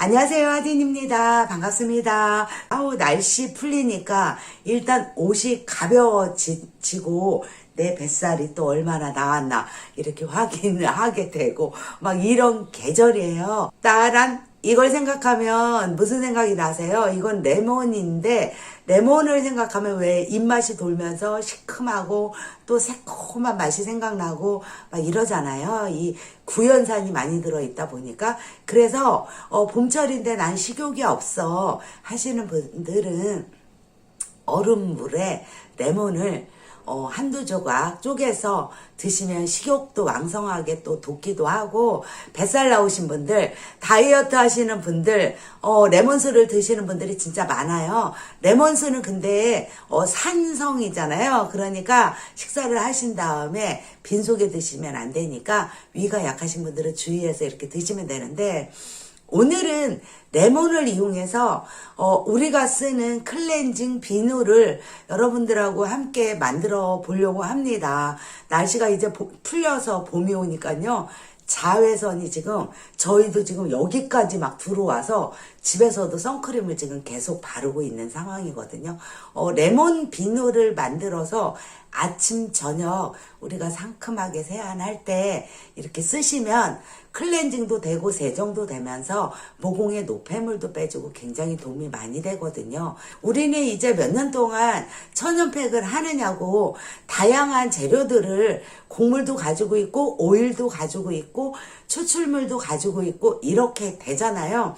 안녕하세요, 하딘입니다. 반갑습니다. 아우, 날씨 풀리니까 일단 옷이 가벼워지고 내 뱃살이 또 얼마나 나왔나 이렇게 확인을 하게 되고 막 이런 계절이에요. 따란 이걸 생각하면 무슨 생각이 나세요? 이건 레몬인데 레몬을 생각하면 왜 입맛이 돌면서 시큼하고 또 새콤한 맛이 생각나고 막 이러잖아요. 이 구연산이 많이 들어있다 보니까 그래서 어, 봄철인데 난 식욕이 없어 하시는 분들은 얼음물에 레몬을 어, 한두 조각 쪼개서 드시면 식욕도 왕성하게 또 돋기도 하고 뱃살 나오신 분들 다이어트 하시는 분들 어, 레몬수를 드시는 분들이 진짜 많아요. 레몬수는 근데 어, 산성이잖아요. 그러니까 식사를 하신 다음에 빈속에 드시면 안 되니까 위가 약하신 분들은 주의해서 이렇게 드시면 되는데 오늘은 레몬을 이용해서 어, 우리가 쓰는 클렌징 비누를 여러분들하고 함께 만들어 보려고 합니다. 날씨가 이제 보- 풀려서 봄이 오니까요. 자외선이 지금 저희도 지금 여기까지 막 들어와서 집에서도 선크림을 지금 계속 바르고 있는 상황이거든요. 어, 레몬 비누를 만들어서 아침 저녁 우리가 상큼하게 세안할 때 이렇게 쓰시면 클렌징도 되고 세정도 되면서 모공의 노폐물도 빼주고 굉장히 도움이 많이 되거든요. 우리는 이제 몇 년 동안 천연팩을 하느냐고 다양한 재료들을 곡물도 가지고 있고 오일도 가지고 있고 추출물도 가지고 있고 이렇게 되잖아요.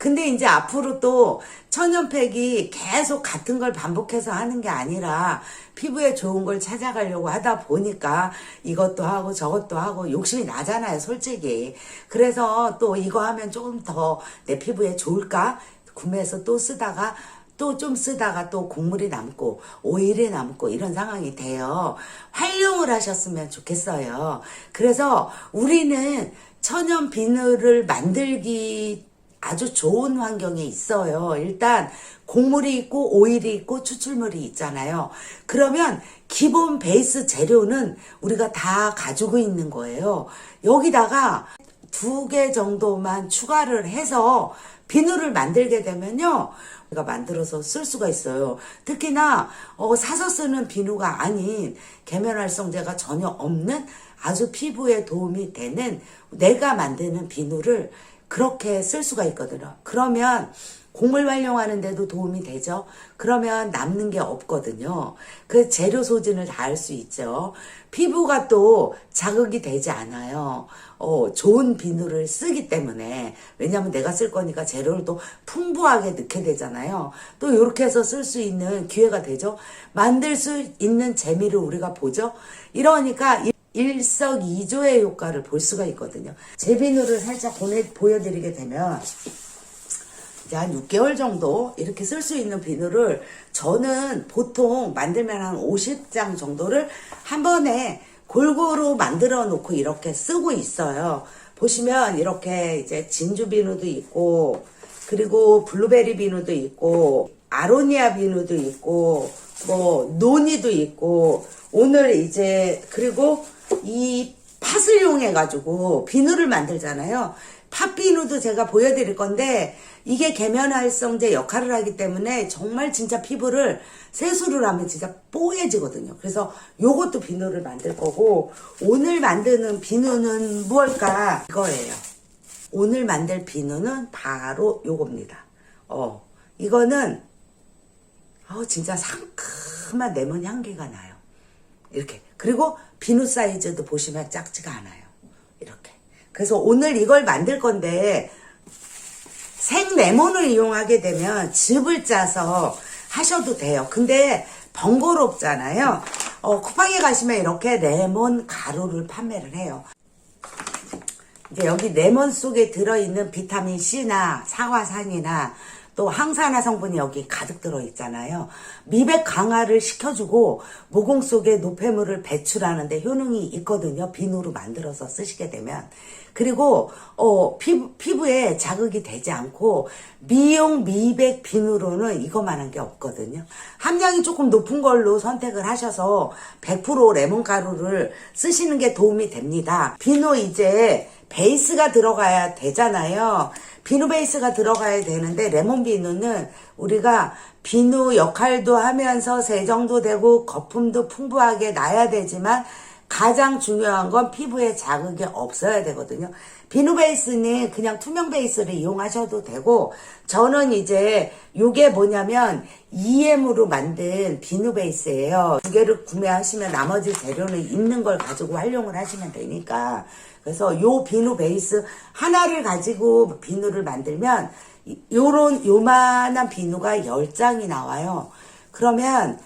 근데 이제 앞으로 또 천연팩이 계속 같은 걸 반복해서 하는 게 아니라 피부에 좋은 걸 찾아가려고 하다 보니까 이것도 하고 저것도 하고 욕심이 나잖아요, 솔직히. 그래서 또 이거 하면 조금 더 내 피부에 좋을까? 구매해서 또 쓰다가 또좀 쓰다가 또 곡물이 남고 오일이 남고 이런 상황이 돼요. 활용을 하셨으면 좋겠어요. 그래서 우리는 천연 비누를 만들기 아주 좋은 환경에 있어요. 일단 곡물이 있고 오일이 있고 추출물이 있잖아요. 그러면 기본 베이스 재료는 우리가 다 가지고 있는 거예요. 여기다가 두 개 정도만 추가를 해서 비누를 만들게 되면요. 우리가 만들어서 쓸 수가 있어요. 특히나 어, 사서 쓰는 비누가 아닌 계면활성제가 전혀 없는 아주 피부에 도움이 되는 내가 만드는 비누를 그렇게 쓸 수가 있거든요. 그러면 곡물 활용하는 데도 도움이 되죠. 그러면 남는 게 없거든요. 그 재료 소진을 다 할 수 있죠. 피부가 또 자극이 되지 않아요. 어, 좋은 비누를 쓰기 때문에. 왜냐면 내가 쓸 거니까 재료를 또 풍부하게 넣게 되잖아요. 또 이렇게 해서 쓸 수 있는 기회가 되죠. 만들 수 있는 재미를 우리가 보죠. 이러니까 일석이조의 효과를 볼 수가 있거든요. 제 비누를 살짝 보내, 보여드리게 되면 이제 한 6개월 정도 이렇게 쓸 수 있는 비누를 저는 보통 만들면 한 50장 정도를 한 번에 골고루 만들어 놓고 이렇게 쓰고 있어요. 보시면 이렇게 이제 진주 비누도 있고 그리고 블루베리 비누도 있고 아로니아 비누도 있고 뭐 노니도 있고 오늘 이제 그리고 이 팥을 이용해 가지고 비누를 만들잖아요. 팥비누도 제가 보여드릴 건데 이게 계면활성제 역할을 하기 때문에 정말 진짜 피부를 세수를 하면 진짜 뽀얘지거든요. 그래서 요것도 비누를 만들 거고 오늘 만드는 비누는 무엇일까? 이거예요. 오늘 만들 비누는 바로 요겁니다. 어, 이거는 어, 진짜 상큼한 레몬 향기가 나요. 이렇게. 그리고 비누 사이즈도 보시면 작지가 않아요. 이렇게. 그래서 오늘 이걸 만들 건데 생 레몬을 이용하게 되면 즙을 짜서 하셔도 돼요. 근데 번거롭잖아요. 어, 쿠팡에 가시면 이렇게 레몬 가루를 판매를 해요. 이제 여기 레몬 속에 들어있는 비타민 C나 사과산이나 또 항산화 성분이 여기 가득 들어있잖아요. 미백 강화를 시켜주고 모공 속에 노폐물을 배출하는데 효능이 있거든요. 비누로 만들어서 쓰시게 되면. 그리고 어, 피부, 피부에 자극이 되지 않고 미용 미백 비누로는 이거만한 게 없거든요. 함량이 조금 높은 걸로 선택을 하셔서 100% 레몬 가루를 쓰시는 게 도움이 됩니다. 비누 이제 베이스가 들어가야 되잖아요. 비누 베이스가 들어가야 되는데 레몬 비누는 우리가 비누 역할도 하면서 세정도 되고 거품도 풍부하게 나야 되지만 가장 중요한 건 피부에 자극이 없어야 되거든요. 비누 베이스는 그냥 투명 베이스를 이용하셔도 되고 저는 이제 요게 뭐냐면 EM으로 만든 비누 베이스예요. 두 개를 구매하시면 나머지 재료는 있는 걸 가지고 활용을 하시면 되니까 그래서 요 비누 베이스 하나를 가지고 비누를 만들면 이- 요런 요만한 비누가 10장이 나와요. 그러면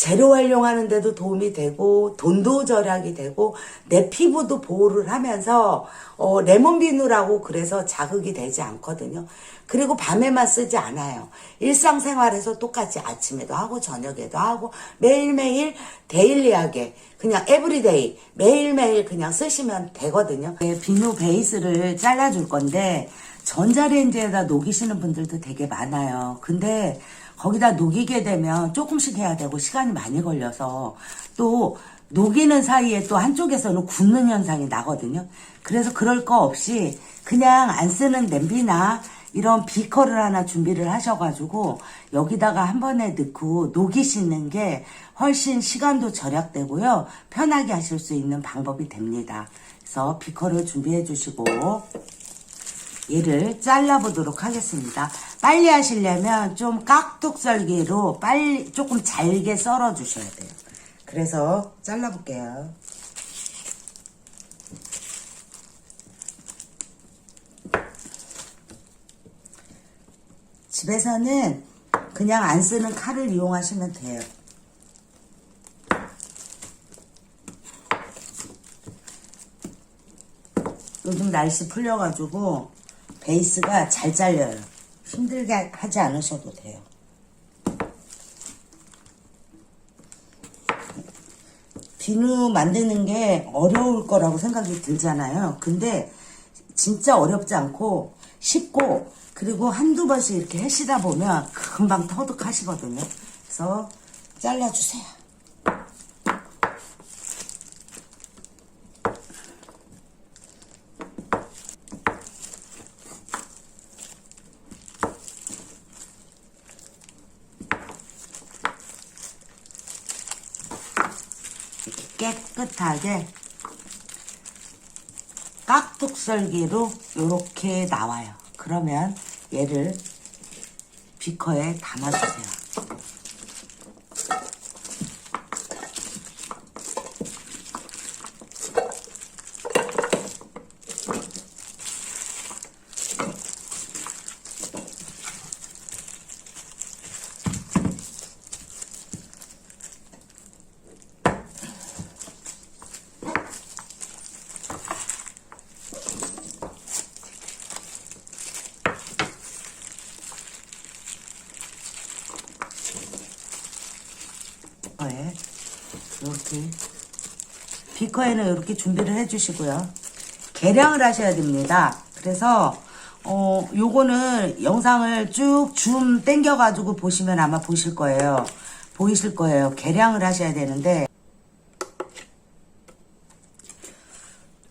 재료 활용하는 데도 도움이 되고 돈도 절약이 되고 내 피부도 보호를 하면서 어, 레몬 비누라고 그래서 자극이 되지 않거든요. 그리고 밤에만 쓰지 않아요. 일상생활에서 똑같이 아침에도 하고 저녁에도 하고 매일매일 데일리하게 그냥 에브리데이 매일매일 그냥 쓰시면 되거든요. 네, 비누 베이스를 잘라줄 건데 전자레인지에다 녹이시는 분들도 되게 많아요. 근데 거기다 녹이게 되면 조금씩 해야 되고 시간이 많이 걸려서 또 녹이는 사이에 또 한쪽에서는 굳는 현상이 나거든요. 그래서 그럴 거 없이 그냥 안 쓰는 냄비나 이런 비커를 하나 준비를 하셔가지고 여기다가 한 번에 넣고 녹이시는 게 훨씬 시간도 절약되고요. 편하게 하실 수 있는 방법이 됩니다. 그래서 비커를 준비해 주시고 얘를 잘라보도록 하겠습니다. 빨리 하시려면 좀 깍둑썰기로 빨리 조금 잘게 썰어 주셔야 돼요. 그래서 잘라볼게요. 집에서는 그냥 안 쓰는 칼을 이용하시면 돼요. 요즘 날씨 풀려가지고 베이스가 잘 잘려요. 힘들게 하지 않으셔도 돼요. 비누 만드는 게 어려울 거라고 생각이 들잖아요. 근데 진짜 어렵지 않고 쉽고 그리고 한두 번씩 이렇게 하시다 보면 금방 터득하시거든요. 그래서 잘라주세요. 깨끗하게 깍둑썰기로 이렇게 나와요. 그러면 얘를 비커에 담아주세요. 비커에 이렇게 비커에는 이렇게 준비를 해주시고요. 계량을 하셔야 됩니다. 그래서 어 요거는 영상을 쭉줌 당겨가지고 보시면 아마 보실 거예요. 보이실 거예요. 계량을 하셔야 되는데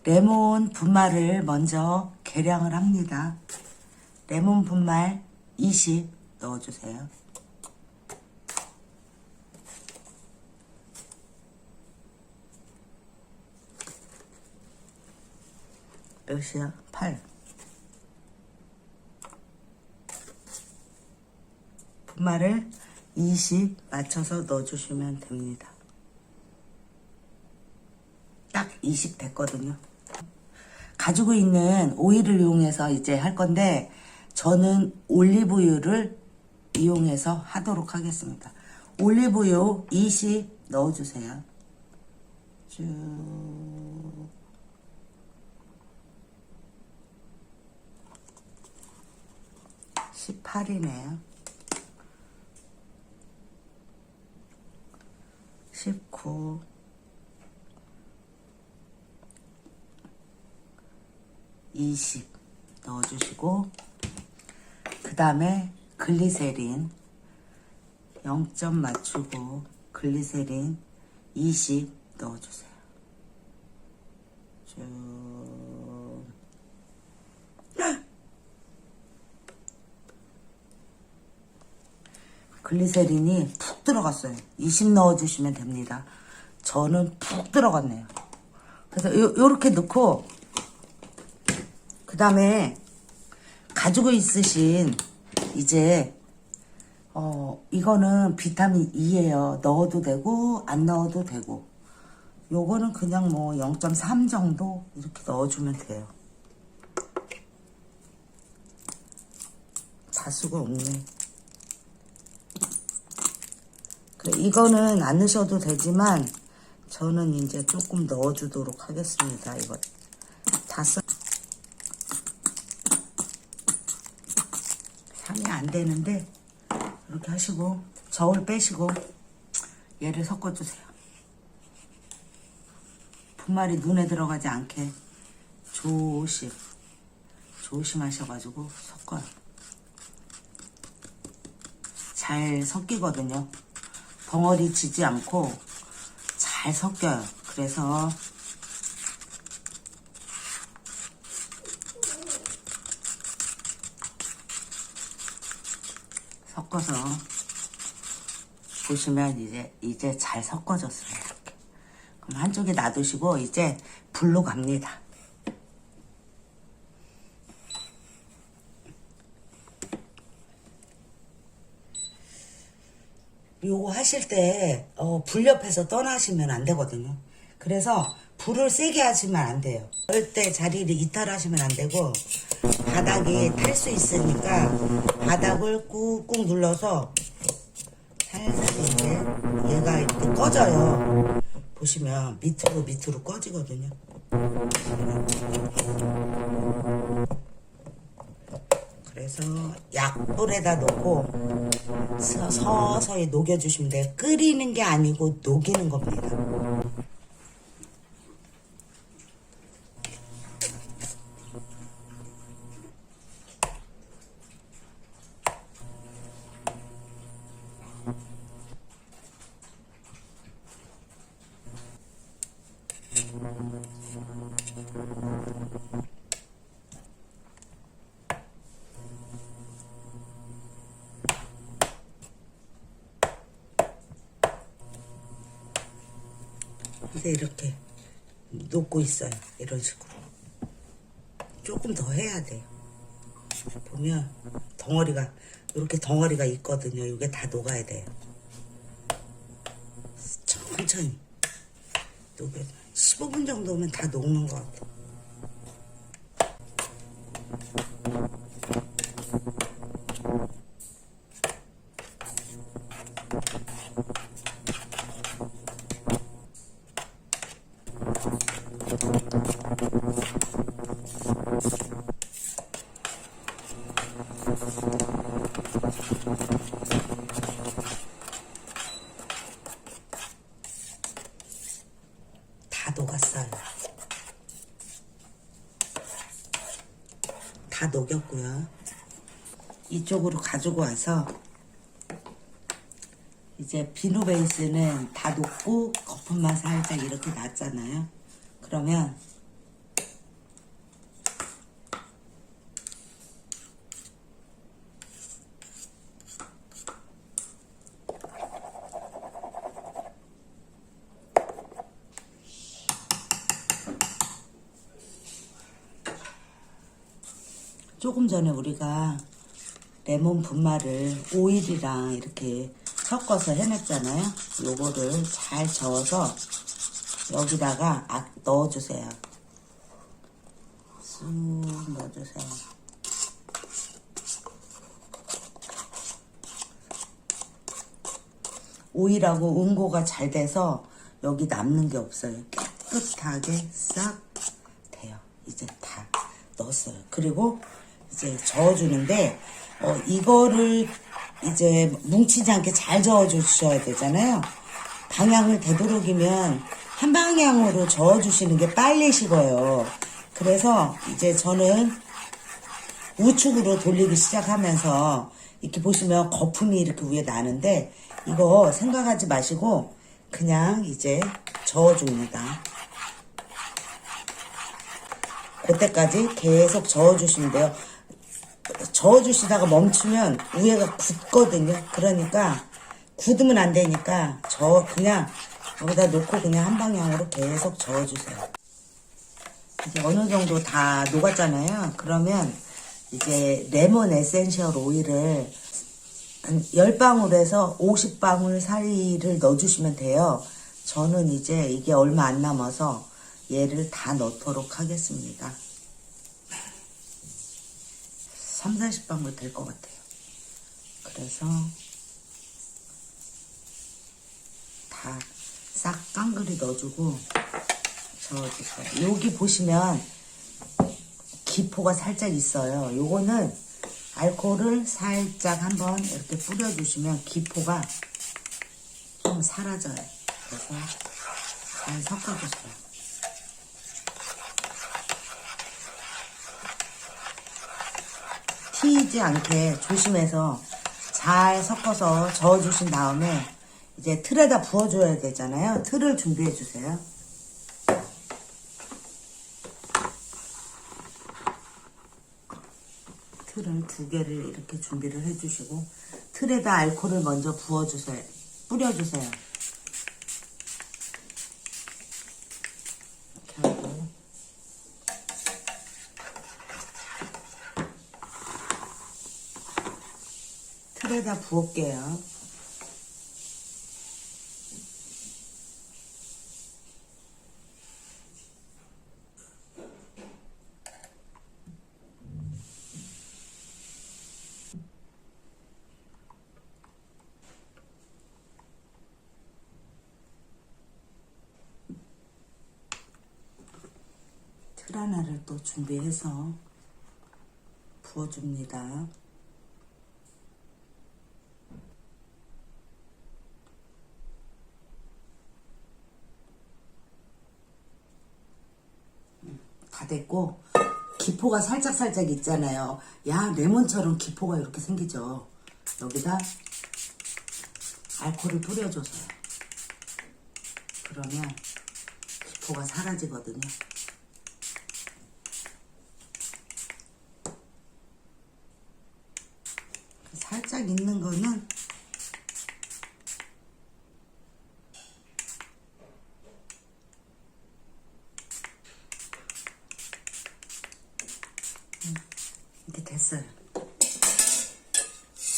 레몬 분말을 먼저 계량을 합니다. 레몬 분말 20 넣어주세요. 몇이야? 8. 분말을 20 맞춰서 넣어주시면 됩니다. 딱 20 됐거든요. 가지고 있는 오일을 이용해서 이제 할 건데 저는 올리브유를 이용해서 하도록 하겠습니다. 올리브유 20 넣어주세요. 쭉 18이네요. 19 20 넣어주시고 그 다음에 글리세린 0점 맞추고 글리세린 20 넣어주세요. 쭉 글리세린이 푹 들어갔어요. 20 넣어주시면 됩니다. 저는 푹 들어갔네요. 그래서 요, 요렇게 넣고 그 다음에 가지고 있으신 이제 어 이거는 비타민 E예요. 넣어도 되고 안 넣어도 되고 요거는 그냥 뭐 0.3 정도 이렇게 넣어주면 돼요. 자수가 없네. 그래, 이거는 안 넣으셔도 되지만 저는 이제 조금 넣어주도록 하겠습니다. 이거 다 써. 향이 안 되는데 이렇게 하시고 저울 빼시고 얘를 섞어주세요. 분말이 눈에 들어가지 않게 조심 조심하셔가지고 섞어요. 잘 섞이거든요. 덩어리 지지 않고 잘 섞여요. 그래서 섞어서 보시면 이제 이제 잘 섞어졌어요. 이렇게. 그럼 한쪽에 놔두시고 이제 불로 갑니다. 요거 하실 때, 어, 불 옆에서 떠나시면 안 되거든요. 그래서 불을 세게 하시면 안 돼요. 절대 자리를 이탈하시면 안 되고, 바닥이 탈 수 있으니까, 바닥을 꾹꾹 눌러서, 살살 이렇게, 얘가 이렇게 꺼져요. 보시면 밑으로 밑으로 꺼지거든요. 그래서 약불에다 놓고 서- 서서히 녹여주시면 돼요. 끓이는 게 아니고 녹이는 겁니다. 근데 이렇게 녹고 있어요. 이런 식으로. 조금 더 해야 돼요. 보면 덩어리가 이렇게 덩어리가 있거든요. 이게 다 녹아야 돼요. 천천히 녹여 15분 정도면 다 녹는 것 같아요. 다 녹았어요. 다 녹였고요. 이쪽으로 가지고 와서 이제 비누 베이스는 다 녹고 거품만 살짝 이렇게 났잖아요. 그러면 조금 전에 우리가 레몬 분말을 오일이랑 이렇게 섞어서 해냈잖아요. 요거를 잘 저어서 여기다가 아, 넣어주세요. 쑥 넣어주세요. 오일하고 응고가 잘 돼서 여기 남는 게 없어요. 깨끗하게 싹 돼요. 이제 다 넣었어요. 그리고 이제 저어주는데 어, 이거를 이제 뭉치지 않게 잘 저어 주셔야 되잖아요. 방향을 되도록이면 한 방향으로 저어 주시는 게 빨리 식어요. 그래서 이제 저는 우측으로 돌리기 시작하면서 이렇게 보시면 거품이 이렇게 위에 나는데 이거 생각하지 마시고 그냥 이제 저어줍니다. 그때까지 계속 저어주시면 돼요. 저어주시다가 멈추면 위에가 굳거든요. 그러니까 굳으면 안 되니까 저 그냥 여기다 놓고 그냥 한 방향으로 계속 저어주세요. 이제 어느 정도 다 녹았잖아요. 그러면 이제 레몬 에센셜 오일을 한 10방울에서 50방울 사이를 넣어주시면 돼요. 저는 이제 이게 얼마 안 남아서 얘를 다 넣도록 하겠습니다. 3, 40방울 될 것 같아요. 그래서 다 싹 깡그리 넣어주고 저어주세요. 여기 보시면 기포가 살짝 있어요. 요거는 알코올을 살짝 한번 이렇게 뿌려주시면 기포가 좀 사라져요. 그래서 잘 섞어주세요. 튀지 않게 조심해서 잘 섞어서 저어주신 다음에 이제 틀에다 부어줘야 되잖아요. 틀을 준비해 주세요. 틀을 두 개를 이렇게 준비를 해주시고 틀에다 알코올을 먼저 부어주세요. 뿌려주세요. 틀에다 부을게요. 틀 하나를 또 준비해서 부어줍니다. 다 됐고 기포가 살짝살짝 있잖아요. 야 레몬처럼 기포가 이렇게 생기죠. 여기다 알코올을 뿌려줘서요. 그러면 기포가 사라지거든요. 살짝 있는 거는 이렇게 됐어요.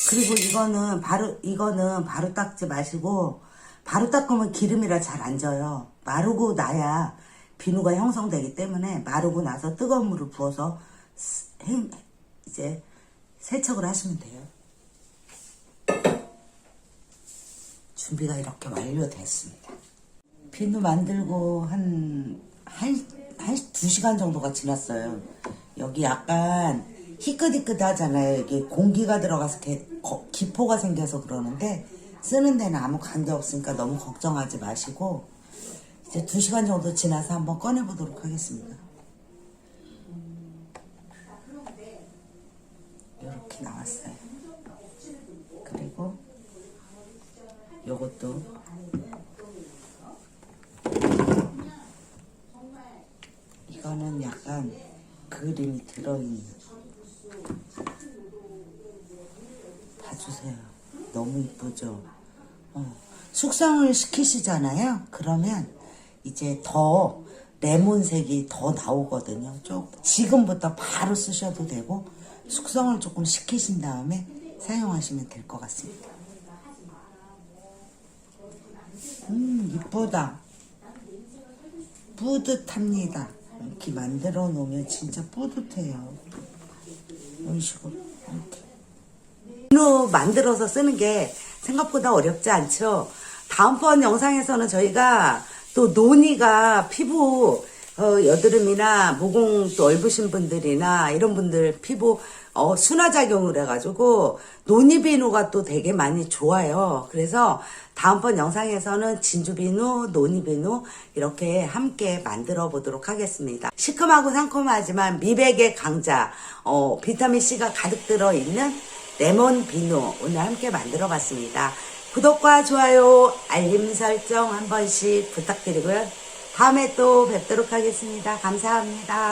그리고 이거는 바로 이거는 바로 닦지 마시고 바로 닦으면 기름이라 잘 안 져요. 마르고 나야 비누가 형성되기 때문에 마르고 나서 뜨거운 물을 부어서 이제 세척을 하시면 돼요. 준비가 이렇게 완료됐습니다. 비누 만들고 한, 한, 한, 두 시간 정도가 지났어요. 여기 약간 희끗희끗 하잖아요. 여기 공기가 들어가서 거- 기포가 생겨서 그러는데 쓰는 데는 아무 관계 없으니까 너무 걱정하지 마시고 이제 두 시간 정도 지나서 한번 꺼내보도록 하겠습니다. 이렇게 나왔어요. 그리고 요것도 이거는 약간 그림이 들어있는 봐주세요 너무 이쁘죠 어. 숙성을 시키시잖아요 그러면 이제 더 레몬색이 더 나오거든요 좀 지금부터 바로 쓰셔도 되고 숙성을 조금 시키신 다음에 사용하시면 될 것 같습니다 음 이쁘다 뿌듯합니다. 이렇게 만들어 놓으면 진짜 뿌듯해요. 이런 식으로 이렇게. 비누 만들어서 쓰는 게 생각보다 어렵지 않죠. 다음번 영상에서는 저희가 또 논이가 피부 어, 여드름이나 모공 또 얽으신 분들이나 이런 분들 피부 어, 순화작용을 해가지고 논이비누가 또 되게 많이 좋아요. 그래서 다음번 영상에서는 진주비누, 논이비누 이렇게 함께 만들어 보도록 하겠습니다. 시큼하고 상큼하지만 미백의 강자, 어, 비타민C가 가득 들어있는 레몬 비누 오늘 함께 만들어 봤습니다. 구독과 좋아요, 알림 설정 한 번씩 부탁드리고요. 다음에 또 뵙도록 하겠습니다. 감사합니다.